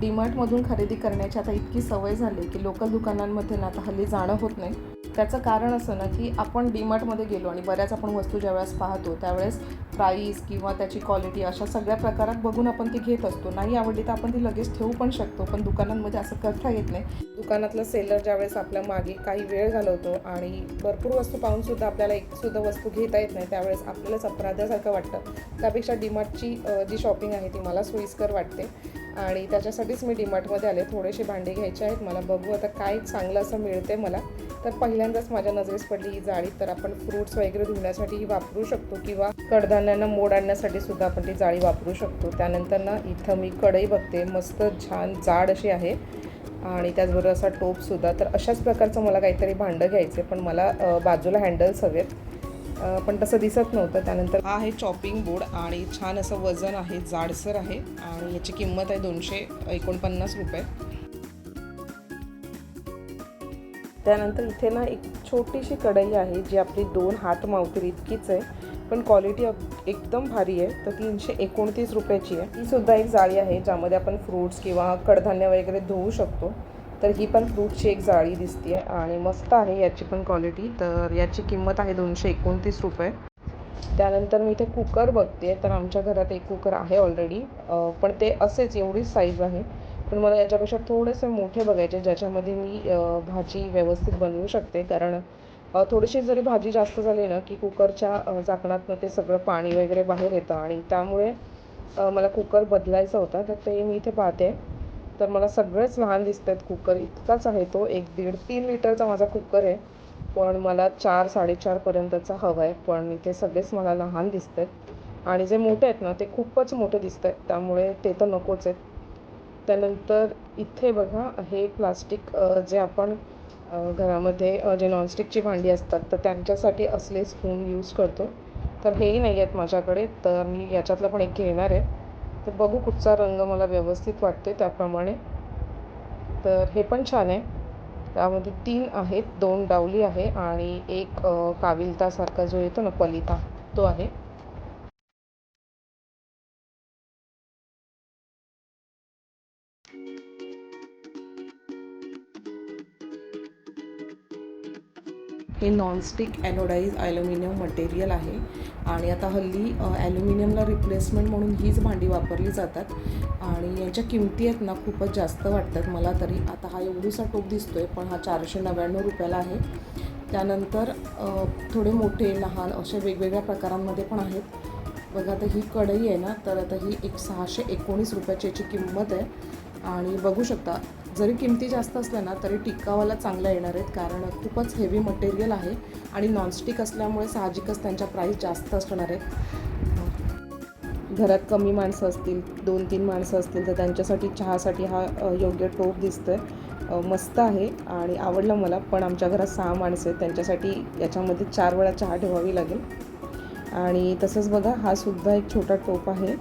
डीमार्टमधून खरेदी करण्याची आता इतकी सवय झाली की लोकल दुकानांमध्ये ना आता हल्ली जाणं होत नाही. त्याचं कारण असं ना की आपण डीमार्टमध्ये गेलो आणि बऱ्याच आपण वस्तू ज्यावेळेस पाहतो त्यावेळेस प्राईस किंवा त्याची क्वालिटी अशा सगळ्या प्रकारात बघून आपण ती घेत असतो. नाही आवडली तर आपण ती लगेच ठेवू पण शकतो पण दुकानांमध्ये असं करता येत नाही. दुकानातलं सेलर ज्यावेळेस आपल्या मागे काही वेळ घालवतो आणि भरपूर वस्तू पाहूनसुद्धा आपल्याला एकसुद्धा वस्तू घेता येत नाही त्यावेळेस आपल्यालाच अपराधासारखं वाटतं. त्यापेक्षा डीमार्टची जी शॉपिंग आहे ती मला सोयीस्कर वाटते. आणि त्याच्यासाठीच मी डीमार्टमध्ये आले. थोडेसे भांडे घ्यायचे आहेत. मला बघू आता काय चांगलं असं मिळते मला. तर पहिल्यांदाच माझ्या नजरेस पडली ही जाळी. तर आपण फ्रूट्स वगैरे धुण्यासाठी ही वापरू शकतो किंवा कडधान्यांना मोड आणण्यासाठी सुद्धा आपण ती जाळी वापरू शकतो. त्यानंतर ना इथं मी कढई बघते. मस्त छान जाड अशी आहे. आणि त्याचबरोबर असा टोपसुद्धा तर अशाच प्रकारचं मला काहीतरी भांडं घ्यायचं. आहे पण मला बाजूला हँडल्स हवेत. पण तसं दिसत नव्हतं. त्यानंतर हा आहे चॉपिंग बोर्ड आणि छान असं वजन आहे जाडसर आहे आणि याची किंमत आहे दोनशे एकोणपन्नास रुपये. त्यानंतर इथे ना एक छोटीशी कढई आहे जी आपली दोन हात मावतील इतकीच आहे पण क्वालिटी एकदम भारी आहे. तर तीनशे एकोणतीस रुपयाची आहे. ही सुद्धा एक जाळी आहे ज्यामध्ये आपण फ्रूट्स किंवा कडधान्य वगैरे धुवू शकतो. तर ही पण फ्रूटची एक जाळी दिसते आहे आणि मस्त आहे याची पण क्वालिटी तर याची किंमत आहे दोनशे एकोणतीस रुपये. त्यानंतर मी इथे कुकर बघते तर आमच्या घरात एक कुकर आहे ऑलरेडी पण ते असेच एवढीच साईज आहे. पण मला याच्यापेक्षा थोडेसे मोठे बघायचे ज्याच्यामध्ये मी भाजी व्यवस्थित बनवू शकते. कारण थोडीशी जरी भाजी जास्त झाली ना की कुकरच्या झाकणातनं ते सगळं पाणी वगैरे बाहेर येतं. आणि त्यामुळे मला कुकर बदलायचा होता. तर ते मी इथे पाहते. तर मला सगळेच लहान दिसत आहेत कुकर इतकाच आहे तो एक दीड तीन लिटरचा माझा कुकर आहे. पण मला चार साडेचारपर्यंतचा हवा आहे. पण इथे सगळेच मला लहान दिसत आहेत आणि जे मोठे आहेत ना ते खूपच मोठे दिसत आहेत त्यामुळे ते तर नकोच आहेत. त्यानंतर इथे बघा हे प्लास्टिक जे आपण घरामध्ये जे नॉनस्टिकची भांडी असतात तर त्यांच्यासाठी असले स्पून यूज करतो. तर हेही नाही आहेत माझ्याकडे. तर मी याच्यातलं पण एक घेणार आहे. तर बघू कुठचा रंग मला व्यवस्थित वाटते त्याप्रमाणे. तर हे पण छान आहे. त्यामध्ये तीन आहेत दोन डावली आहे आणि एक काविलतासारखा जो येतो ना पलिता तो आहे. हे नॉनस्टिक ॲनोडाईज ॲल्युमिनियम मटेरियल आहे. आणि आता हल्ली ॲल्युमिनियमला रिप्लेसमेंट म्हणून हीच भांडी वापरली जातात. आणि यांच्या किमती आहेत ना खूपच जास्त वाटतात. मला तरी आता हा एवढीसा टोप दिसतो आहे पण हा चारशे नव्याण्णव रुपयाला आहे. त्यानंतर थोडे मोठे लहान असे वेगवेगळ्या प्रकारांमध्ये पण आहेत. बघा आता ही कढई आहे ना तर आता ही एक सहाशे एकोणीस रुपयाची याची किंमत आहे. आणि बघू शकता जरी किमती जास्त असल्या ना तरी टिकावाला चांगल्या येणार आहेत. कारण खूपच हेवी मटेरियल आहे आणि नॉनस्टिक असल्यामुळे साहजिकच त्यांच्या प्राईस जास्त असणार आहेत. घरात कमी माणसं असतील दोन तीन माणसं असतील तर त्यांच्यासाठी चहासाठी हा योग्य टोप दिसतो आहे मस्त आहे आणि आवडलं मला पण आमच्या घरात सहा माणसं आहेत. त्यांच्यासाठी याच्यामध्ये चार वेळा चहा ठेवावी लागेल. आणि तसंच बघा हा सुद्धा एक छोटा टोप आहे.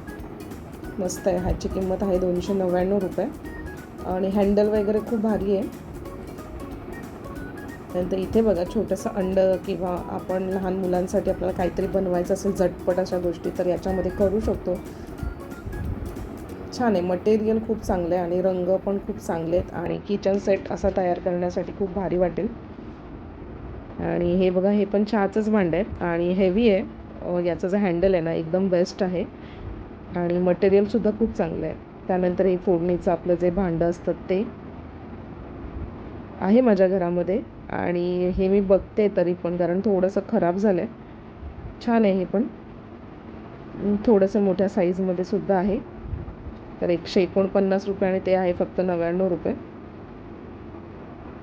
मस्त आहे. ह्याची किंमत आहे दोनशे नव्याण्णव रुपये. आणि हँडल वगैरे खूप भारी आहे. नंतर इथे बघा छोटंसं अंड किंवा आपण लहान मुलांसाठी आपल्याला काहीतरी बनवायचं असेल झटपट अशा गोष्टी तर याच्यामध्ये करू शकतो. छान आहे. मटेरियल खूप चांगलं आहे आणि रंग पण खूप चांगले आहेत आणि किचन सेट असा तयार करण्यासाठी खूप भारी वाटेल. आणि हे बघा हे पण चहाचंच भांडं आहे आणि हेवी आहे. याचं जे हँडल आहे ना एकदम बेस्ट आहे. आणि मटेरियलसुद्धा खूप चांगलं आहे. त्यानंतर हे फोडणीचं आपलं जे भांडं असतं ते आहे माझ्या घरामध्ये. आणि हे मी बघते तरी पण कारण थोडंसं खराब झालं आहे छान आहे हे पण. थोडंसं मोठ्या साईजमध्ये सुद्धा आहे. तर एकशे एकोणपन्नास रुपये आणि ते आहे फक्त नव्याण्णव रुपये.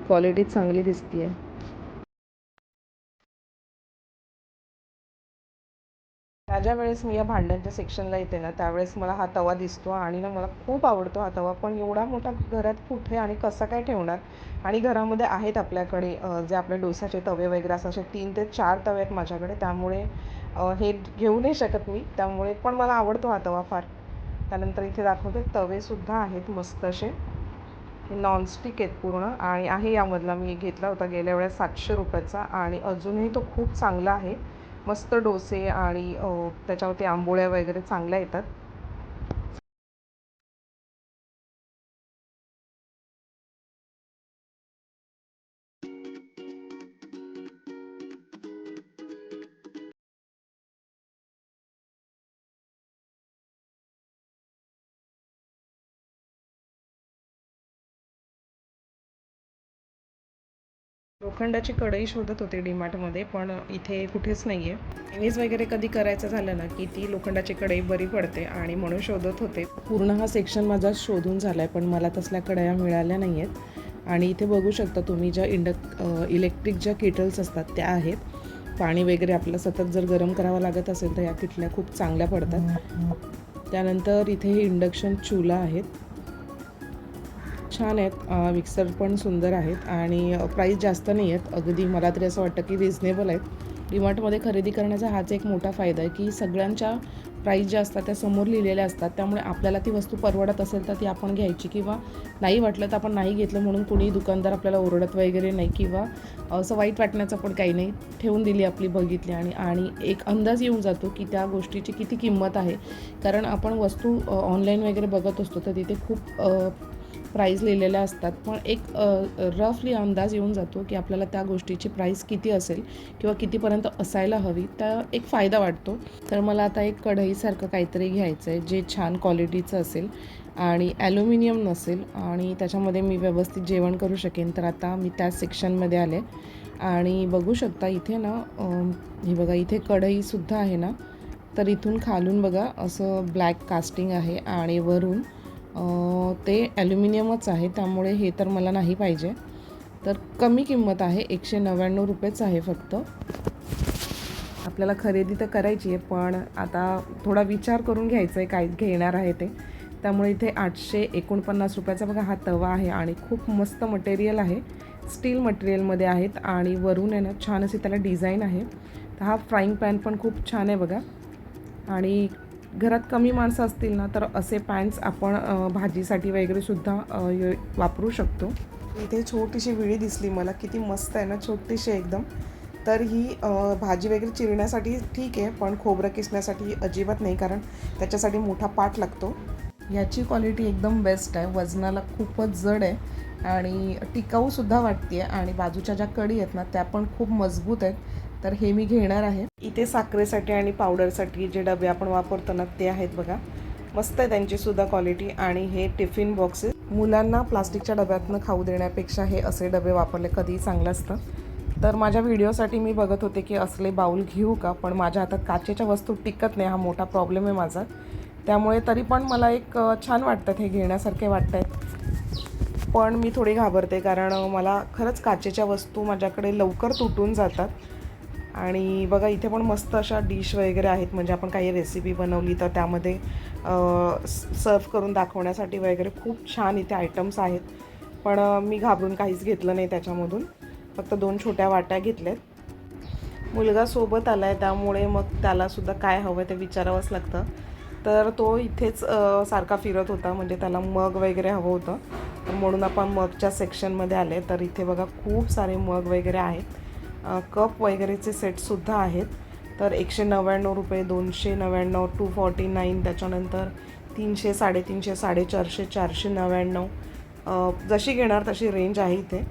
क्वालिटी चांगली दिसते आहे ज्या वेळेस मी या भांड्यांच्या सेक्शनला येते ना त्यावेळेस मला हा तवा दिसतो आणि ना मला खूप आवडतो हा तवा. पण एवढा मोठा घरात कुठे आणि कसा काय ठेवणार? आणि घरामध्ये आहेत आपल्याकडे जे आपले डोसाचे तवे वगैरे असं असे तीन ते चार तवे आहेत माझ्याकडे. त्यामुळे हे घेऊ नाही शकत मी. त्यामुळे पण मला आवडतो हा तवा फार. त्यानंतर इथे दाखवते तवेसुद्धा आहेत मस्त असे. हे नॉनस्टिक आहेत पूर्ण आणि आहे यामधला मी घेतला होता गेल्या वेळेस सातशे रुपयाचा आणि अजूनही तो खूप चांगला आहे. मस्त डोसे आणि त्याच्यावरती आंबोळ्या वगैरे चांगल्या येतात. लोखंडाची कढई शोधत होते डीमार्टमध्ये पण इथे कुठेच नाही आहे चायनीज वगैरे कधी करायचं झालं ना की ती लोखंडाची कढई बरी पडते आणि म्हणून शोधत होते. पूर्ण हा सेक्शन माझा शोधून झाला आहे पण मला तसल्या कढया मिळाल्या नाही आहेत आणि इथे बघू शकता तुम्ही ज्या इंडक इलेक्ट्रिक ज्या किटल्स असतात त्या आहेत. पाणी वगैरे आपलं सतत जर गरम करावं लागत असेल तर या किटल्या खूप चांगल्या पडतात. त्यानंतर इथे हे इंडक्शन चुला आहेत. छान आहेत. विक्सर मिक्सर पण सुंदर आहेत आणि प्राईस जास्त नाही आहेत. अगदी मला तरी असं वाटतं की रिझनेबल आहेत. डीमार्टमध्ये खरेदी करण्याचा हाच एक मोठा फायदा आहे की सगळ्यांच्या प्राईस ज्या असतात त्या समोर लिहिलेल्या असतात. त्यामुळे आपल्याला ती वस्तू परवडत असेल तर ती आपण घ्यायची किंवा नाही वाटलं तर आपण नाही घेतलं म्हणून कुणी दुकानदार आपल्याला ओरडत वगैरे नाही किंवा असं वाईट वाटण्याचं पण काही नाही. ठेवून दिली आपली बघितली आणि आणि एक अंदाज येऊन जातो की त्या गोष्टीची किती किंमत आहे. कारण आपण वस्तू ऑनलाईन वगैरे बघत असतो तर तिथे खूप प्राईज प्राईस लिहिलेल्या असतात. पण एक रफली अंदाज येऊन जातो की आपल्याला त्या गोष्टीची प्राईस किती असेल किंवा कितीपर्यंत असायला हवी त्या एक फायदा वाटतो. तर मला आता एक कढईसारखं काहीतरी घ्यायचं आहे जे छान क्वालिटीचं असेल आणि ॲल्युमिनियम नसेल आणि त्याच्यामध्ये मी व्यवस्थित जेवण करू शकेन. तर आता मी त्या सेक्शनमध्ये आले आणि बघू शकता इथे ना हे बघा इथे कढईसुद्धा आहे ना. तर इथून खालून बघा असं ब्लॅक कास्टिंग आहे आणि वरून ते ॲल्युमिनियमच आहे त्यामुळे हे तर मला नाही पाहिजे. तर कमी किंमत आहे एकशे नव्याण्णव रुपयेच आहे फक्त. आपल्याला खरेदी तर करायची आहे पण आता थोडा विचार करून घ्यायचा आहे काय घेणार आहे ते. त्यामुळे इथे आठशे एकोणपन्नास रुपयाचा बघा हा तवा आहे आणि खूप मस्त मटेरियल आहे. स्टील मटेरियलमध्ये आहेत आणि वरून आहे ना छान अशी त्याला डिझाईन आहे. तर हा फ्राईंग पॅन पण खूप छान आहे बघा. आणि घरात कमी माणसं असतील ना तर असे पॅन्स आपण भाजीसाठी वगैरे सुद्धा अ, य- वापरू शकतो. इथे छोटीशी विळी दिसली मला किती मस्त आहे ना छोटीशी एकदम. तर ही भाजी वगैरे चिरण्यासाठी ठीक आहे पण खोबरं किसण्यासाठी अजिबात नाही कारण त्याच्यासाठी मोठा पाट लागतो. याची क्वालिटी एकदम बेस्ट आहे. वजनाला खूपच जड आहे आणि टिकाऊसुद्धा वाटते आणि बाजूच्या ज्या कडी आहेत ना त्या पण खूप मजबूत आहेत. तर हे मी घेणार आहे. इथे साखरेसाठी आणि पावडरसाठी जे डबे आपण वापरतो ना ते आहेत बघा. मस्त आहे त्यांची सुद्धा क्वालिटी आणि हे टिफिन बॉक्सेस मुलांना प्लास्टिकच्या डब्यातनं खाऊ देण्यापेक्षा हे असे डबे वापरले कधीही चांगलं असतं. तर माझ्या व्हिडिओसाठी मी बघत होते की असले बाऊल घेऊ का पण माझ्या हातात काचेच्या वस्तू टिकत नाही हा मोठा प्रॉब्लेम आहे माझा. त्यामुळे तरी पण मला एक छान वाटतात हे घेण्यासारखे वाटत आहेत पण मी थोडी घाबरते कारण मला खरंच काचेच्या वस्तू माझ्याकडे लवकर तुटून जातात. आणि बघा इथे पण मस्त अशा डिश वगैरे आहेत. म्हणजे आपण काही रेसिपी बनवली तर त्यामध्ये सर्व करून दाखवण्यासाठी वगैरे खूप छान इथे आयटम्स आहेत. पण मी घाबरून काहीच घेतलं नाही त्याच्यामधून. फक्त दोन छोट्या वाट्या घेतल्यात. मुलगा सोबत आला आहे त्यामुळे मग त्यालासुद्धा काय हवं ते विचारावंच लागतं. तर तो इथेच सारखा फिरत होता. म्हणजे त्याला मग वगैरे हवं होतं. म्हणून आपण मगच्या सेक्शनमध्ये आले. तर इथे बघा खूप सारे मग वगैरे आहेत. कप वगैरेचे सेटसुद्धा आहेत. तर एकशे नव्याण्णव रुपये दोनशे नव्याण्णव टू फॉर्टी नाईन त्याच्यानंतर तीनशे साडेतीनशे साडेचारशे चारशे नव्याण्णव. जशी घेणार तशी रेंज आहे इथे.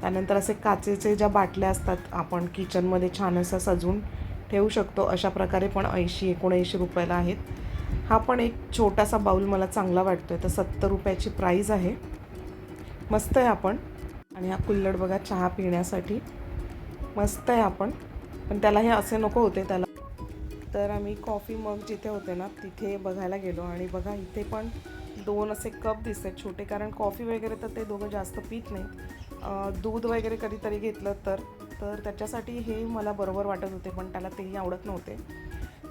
त्यानंतर असे काचेचे ज्या बाटल्या असतात आपण किचनमध्ये छान असं सजवून ठेवू शकतो. अशा प्रकारे पण ऐंशी एकोणऐंशी रुपयाला आहेत. हा पण एक छोटासा बाऊल मला चांगला वाटतो आहे तर सत्तर रुपयाची प्राईज आहे. मस्त आहे आपण आणि हा कुल्लड बघा चहा पिण्यासाठी. मस्त आहे आपण. पण त्याला हे असे नको होते त्याला. तर आम्ही कॉफी मग जिथे होते ना तिथे बघायला गेलो. आणि बघा इथे पण दोन असे कप दिसत आहेत छोटे. कारण कॉफी वगैरे तर ते दोघं जास्त पित नाहीत दूध वगैरे कधीतरी घेतलं तर. तर त्याच्यासाठी हे मला बरोबर वाटत होते पण त्याला तेही आवडत नव्हते.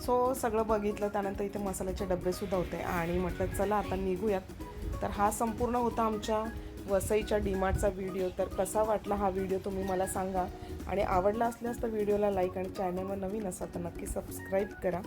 सो सगळं बघितलं. त्यानंतर इथे मसाल्याचे डबेसुद्धा होते. आणि म्हटलं चला आता निघूयात. तर हा संपूर्ण होता आमच्या वसईच्या डीमार्टचा व्हिडिओ. तर कसा वाटला हा व्हिडिओ तुम्ही मला सांगा. आणि आवडला असल्यास तर व्हिडिओला लाईक आणि चॅनलवर नवीन असा तर नक्की सबस्क्राईब करा.